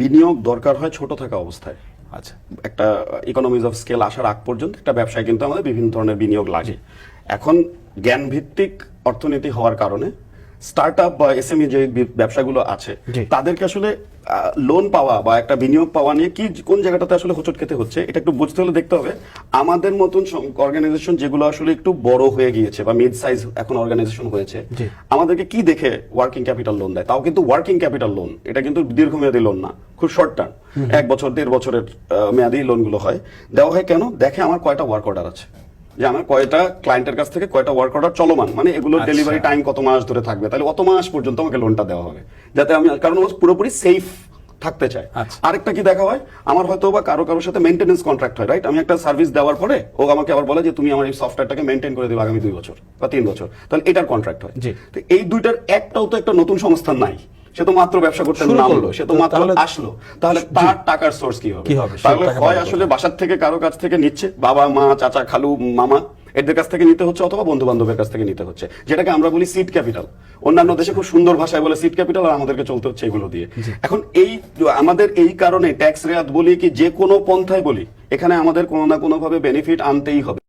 বিনিয়োগ দরকার হয় ছোট থাকা অবস্থায়। আচ্ছা। একটা ইকোনমিজ অফ স্কেল আসার আগ পর্যন্ত একটা ব্যবসায় কিন্তু আমাদের বিভিন্ন ধরনের বিনিয়োগ লাগে। এখন জ্ঞান ভিত্তিক অর্থনীতি হওয়ার কারণে স্টার্ট আপ বা এসএমই যে ব্যবসাগুলো আছে তাদেরকে আসলে লোন পাওয়া বা একটা বিনিয়োগ পাওয়া নিয়ে কি কোন জায়গাটাতে আসলে হোঁচট খেতে হচ্ছে এটা একটু বুঝতে হলে দেখতে হবে। আমাদের মতন অর্গানাইজেশন যেগুলো আসলে একটু বড় হয়ে গিয়েছে বা মিড সাইজ এখন অর্গানাইজেশন হয়েছে আমাদেরকে কি দেখে ওয়ার্কিং ক্যাপিটাল লোন দেয়? তাও কিন্তু ওয়ার্কিং ক্যাপিটাল লোন এটা কিন্তু দীর্ঘমেয়াদী লোন না খুব শর্ট টার্ম এক বছর দেড় বছরের মেয়াদী লোনগুলো হয়। দেওয়া হয় কেন? দেখে আমার কয়টা ওয়ার্ক অর্ডার আছে। যে আমার কয়টা ক্লায়েন্টের কাছ থেকে কয়টা ওয়ার্ক অর্ডার চলমান? মানে এগুলোর আচ্ছা। ডেলিভারি টাইম কত মাস ধরে থাকবে? তাহলে অত মাস পর্যন্ত আমাকে লোনটা দেওয়া হবে। যাতে আমি কারণ ও পুরোপুরি সেফ থাকতে চায়। আচ্ছা। আরেকটা কি দেখা হয়? আমার হয়তো বা কারও কারোর সাথে মেনটেন্স কন্ট্রাক্ট হয় রাইট আমি একটা সার্ভিস দেওয়ার পরে ও আমাকে আবার বলে যে তুমি আমার এই সফটওয়্যারটাকে মেনটেন করে দেবে আগামী দুই বছর বা তিন বছর। তাহলে এটার কন্ট্রাক্ট হয়। তো এই দুইটার একটাও তো একটা নতুন সংস্থান নাই। সে তো মাত্র ব্যবসা করতে নামলো সে তো মাত্র আসলো। তাহলে তার টাকার সোর্স কি হবে? তাহলে হয় আসলে বাসার থেকে কারও কাছ থেকে নিচ্ছে বাবা মা চাচা খালু মামা এদের কাছ থেকে নিতে হচ্ছে অথবা বন্ধু বান্ধবের কাছ থেকে নিতে হচ্ছে। যেটাকে আমরা বলি সিট ক্যাপিটাল অন্যান্য দেশে খুব সুন্দর ভাষায় বলে সিট ক্যাপিটাল আর আমাদেরকে চলতে হচ্ছে এগুলো দিয়ে। এখন এই আমাদের এই কারণে ট্যাক্স রেয়াত বলি কি যে কোনো পন্থায় বলি এখানে আমাদের কোনো না কোনো ভাবে বেনিফিট আনতেই হবে।